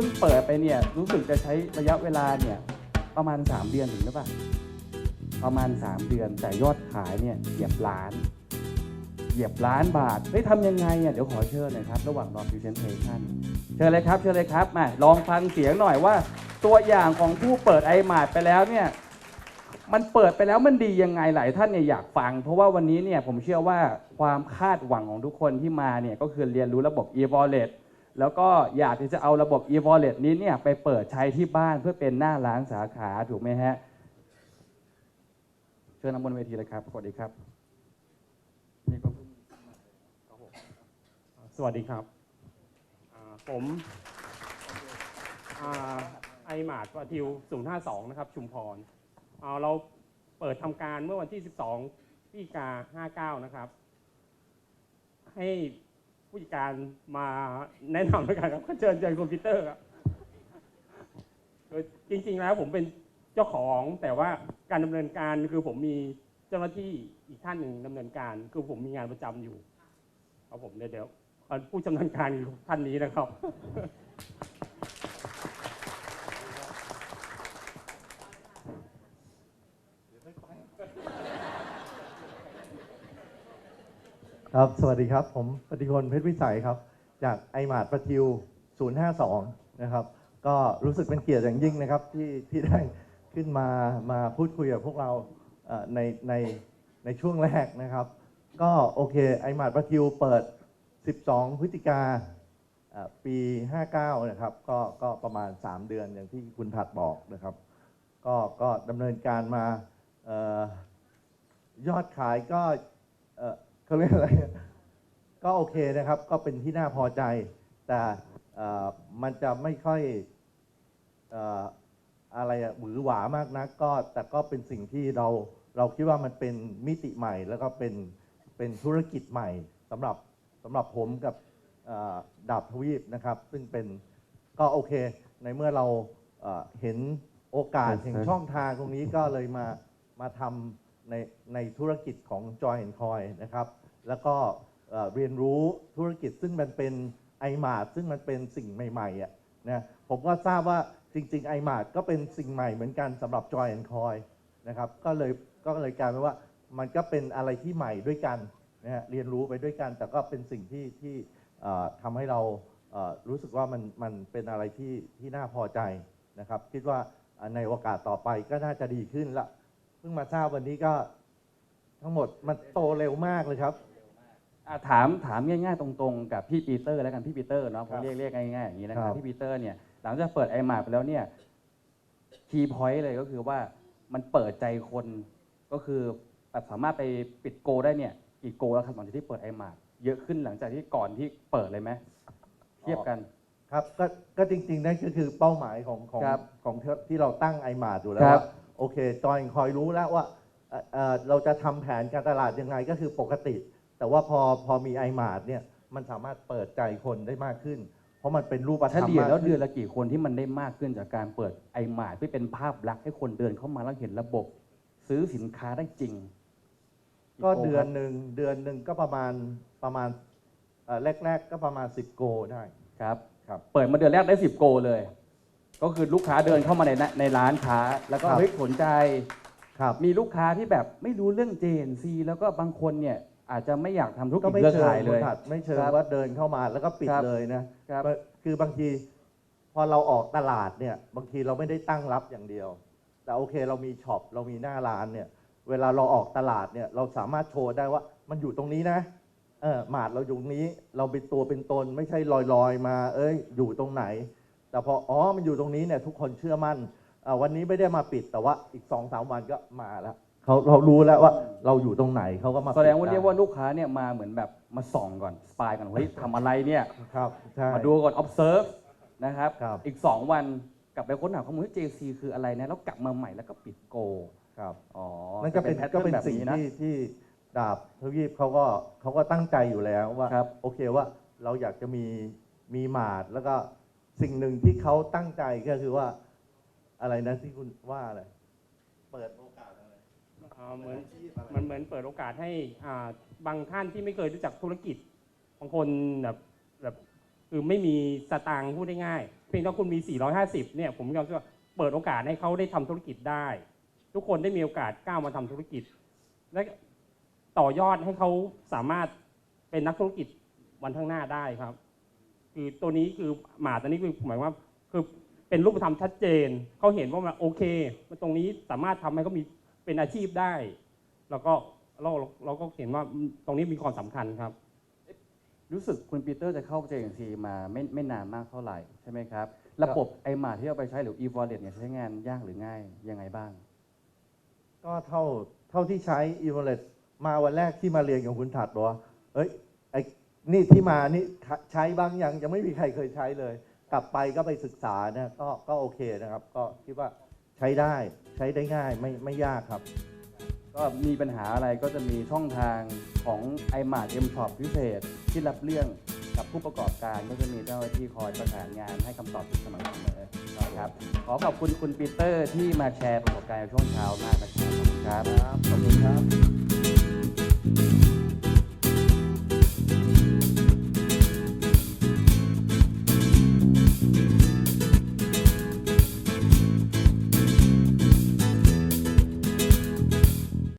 พิ่งเปิดไปเนี่ยรู้สึกจะใช้ระยะเวลาเนี่ยประมาณ 3 เดือนถึงหรือเปล่าประมาณ 3 เดือนแต่ยอดขายเนี่ยเหยียบล้าน เหยียบล้านบาทเฮ้ยทำยังไงอะเดี๋ยวขอเชิญหน่อยครับระหว่างรอ presentation เชิญเลยครับเชิญเลยครับมาลองฟังเสียงหน่อยว่า ตัวอย่างของผู้เปิดไอมาดไปแล้วเนี่ยมันเปิดไปแล้วมันดียังไงหลายท่านเนี่ยอยากฟัง เพราะว่าวันนี้เนี่ยผมเชื่อว่าความคาดหวังของทุกคนที่มาเนี่ยก็คือเรียนรู้ระบบ e-wallet แล้วก็อยากที่จะเอาระบบ e-wallet นี้เนี่ยไปเปิดใช้ที่บ้านเพื่อเป็นหน้าร้านสาขาถูกไหมฮะ เชิญนำบนเวทีเลยครับ สวัสดีครับนี่ก็สวัสดีครับ ผมไอหมาดวาทิว 052 นะครับ ชุมพรอ่าเราเปิดทำการเมื่อวันที่ 12พฤศจิกา59 นะครับ ให้ ผู้จัดการมาแนะนำด้วยกันครับเชิญเชิญคุณปีเตอร์ครับโดยจริงๆแล้วผมเป็นเจ้าของแต่ว่าการดำเนินการคือผมมีเจ้าหน้าที่อีกท่านหนึ่งดำเนินการ คือผมมีงานประจำอยู่ครับผมเดี๋ยวเดี๋ยวผู้ชำนาญการท่านนี้นะครับ ครับ สวัสดีครับ ผมปฏิพลเพชรวิสัยครับ จากไอมาดประทิว 052 นะครับ ก็รู้สึกเป็นเกียรติอย่างยิ่งนะครับที่ที่ได้ขึ้นมามาพูดคุยกับพวกเราเอ่อในในในช่วงแรกนะครับ ก็โอเคไอมาดประทิวเปิด 12 พฤศจิกาเอ่อปี 59 นะครับ ก็ก็ประมาณ 3 เดือนอย่างที่คุณถัดบอกนะครับ ก็ก็ดำเนินการมาเอ่อยอดขายก็เอ่อ เขาเรียกอะไร ก็โอเคนะครับ ก็เป็นที่น่าพอใจ แต่เอ่อมันจะไม่ค่อยเอ่ออะไรอะหวือหวามากนัก ก็แต่ก็เป็นสิ่งที่เราเราคิดว่ามันเป็นมิติใหม่ แล้วก็เป็นเป็นธุรกิจใหม่สำหรับสำหรับผมกับเอ่อดาบทวีปนะครับ ซึ่งเป็นก็โอเค ในเมื่อเราเอ่อเห็นโอกาสครับแห่งช่องทางตรงนี้ก็เลยมามาทำในในธุรกิจของ Joy and Coin นะครับ แล้วก็เรียนรู้ธุรกิจซึ่งมันเป็นไอมาดซึ่งมันเป็นสิ่งใหม่ๆอะนะผมก็ทราบว่าจริงๆไอมาดก็เป็นสิ่งใหม่เหมือนกันสำหรับ Joy and Coin นะครับก็เลยก็เลยกลายเป็นว่ามันก็เป็นอะไรที่ใหม่ด้วยกันนะฮะเรียนรู้ไปด้วยกัน แต่ก็เป็นสิ่งที่ที่ทำให้เรารู้สึกว่ามันมันเป็นอะไรที่ที่น่าพอใจนะครับคิดว่าในโอกาสต่อไปก็น่าจะดีขึ้นละเพิ่งมาทราบวันนี้ก็ทั้งหมดมันโตเร็วมากเลยครับ อะถามถามง่ายๆตรงๆ กับพี่ปีเตอร์แล้วกันพี่ปีเตอร์เนาะผครัมบเรียกเรียกง่ายๆอย่างนี้นะคครัรับบ พี่ปีเตอร์เนี่ยหลังจากเปิดไอมาไปแล้วเนี่ยคีย์พอยต์เลยก็คือว่ามันเปิดใจคนก็คือแบบสามารถไปปิดโกได้เนี่ยกี่โกแล้วครับหลังจากที่เปิดไอมาเยอะขึ้นหลังจากที่ก่อนที่เปิดเลยไหมเทียบกัน ครับก็ก็จริงๆนั่นก็คือเป้าหมายของของครับของที่ที่เราตั้งไอมาอยู่แล้วครับ ว่าโอเคจอยคอยรู้แล้วว่าเอ่อเอ่อเราจะทำแผนการตลาดยังไงก็คือปกติ แต่ว่าพอพอมีไอมาเนี่ยมันสามารถเปิดใจคนได้มากขึ้น เพราะมันเป็นรูปธรเฉรมลี่ยมากแล้วขึ้เดือนละกี่คนที่มันได้มากขึ้นจากการเปิดไอมาที่เป็นภาพลักษณ์ให้คนเดินเข้ามาแล้วเห็นระบบ ซื้อสินค้าได้จริงก็โเดือนหนึ่งเดือนหนึ่งก็ประมาณประมาณเอ่อแรก ๆ ก็ประมาณ 10 โกได้ครับ ครับ เปิดมาเดือนแรกได้ 10 โกเลย ก็คือลูกค้าเดินเข้ามาในในในร้านค้า แล้วก็ครับ เฮ้ยสนใจ ครับ มีลูกค้าที่แบบไม่รู้เรื่อง JNC แล้วก็บางคนเนี่ย อาจจะไม่อยากทำธุรก็กิจไม่เครือเชิงข่ายเลยคุณถัดไม่เชิงครับว่าเดินเข้ามาแล้วก็ปิดครับเลยนะครับคือบางที พอเราออกตลาดเนี่ย บางทีเราไม่ได้ตั้งรับอย่างเดียว แต่โอเคเรามีช็อปเรามีหน้าร้านเนี่ย เวลาเราออกตลาดเนี่ย เราสามารถโชว์ได้ว่า มันอยู่ตรงนี้นะ เออหมาดเราอยู่ตรงนี้ เราเป็นตัวเป็นตนไม่ใช่ลอยๆมา เอ้ย อยู่ตรงไหน แต่พออ๋อมันอยู่ตรงนี้เนี่ย ทุกคนเชื่อมั่นอ่าวันนี้ไม่ได้มาปิดแต่ว่าอีกสองสามวันก็มาแล้ว เขาเรารู้แล้วว่าเราอยู่ตรงไหนเขาก็มาแสดงว่าปิเรียกว่าลูกค้าเนี่ยมาเหมือนแบบมาส่องก่อนสปายก่อนเฮ้ยทำอะไรเนี่ยครับใช่มาดูก่อน observe นะครับครับ อีก 2 วันกลับไปค้นหาข้อมูลว่า JC คืออะไรนะแล้วกลับมาใหม่แล้วก็ปิดโกครับอ๋อนั่นก็เป็นแพทก็เทิร์เป็นแบบสิ่งนี้นะ ที่ที่ดาบทวีปเขาก็เขาก็ตั้งใจอยู่แล้วว่าครับ โอเคว่าเราอยากจะมีมีหมาดแล้วก็สิ่งหนึ่งที่เขาตั้งใจก็คือว่าอะไรนะที่คุณว่าอะไรเปิดโอ เหมือนมันเหมือนเปิดโอกาสให้บางท่านที่ไม่เคยรู้จักธุรกิจบางคนแบบแบบคือไม่มีสตางค์พูดได้ง่ายเพียงแต่คุณมี 450 เนี่ยผมยอมว่าเปิดโอกาสให้เขาได้ทำธุรกิจได้ ทุกคนได้มีโอกาสก้าวมาทำธุรกิจ และต่อยอดให้เขาสามารถเป็นนักธุรกิจวันข้างหน้าได้ครับ คือตัวนี้คือหมาตัวนี้คือหมายว่าคือเป็นรูปธรรมชัดเจนเขาเห็นว่ามันโอเค มันตรงนี้สามารถทำให้เขามี เป็นอาชีพได้ แล้วก็เราเราก็เห็นว่าตรงนี้มีความสำคัญครับ รู้สึกคุณปีเตอร์จะเข้า JNC มาไม่ไม่นานมากเท่าไหร่ใช่ไหมครับ ระบบไอมาที่เอาไปใช้หรือ e-wallet เนี่ยใช้งานยากหรือง่ายยังไงบ้าง ก็เท่าเท่าที่ใช้ e w a l l e t มาวันแรกที่มาเรียนกับคุณถัดบอกว่าเอ้ยไอ้นี่ที่มานี่ใช้บ้างยังยังไม่มีใครเคยใช้เลย กลับไปก็ไปศึกษานะก็ก็โอเคนะครับ ก็คิดว่าใช้ได้ ใช้ได้ง่ายไม่ไม่ยากครับ ก็มีปัญหาอะไรก็จะมีช่องทางของ i m a r t M Shop พิเศษที่รับเรื่องกับผู้ประกอบการก็จะมีเจ้าหน้าที่คอยประสานงานให้คำตอบที่สมอเสมอนะครับขอขอบคุณคุณปีเตอร์ที่มาแชร์ประสบการณ์ในช่วงเช้ามากนะครับขอบคุณครับขอบคุณครับ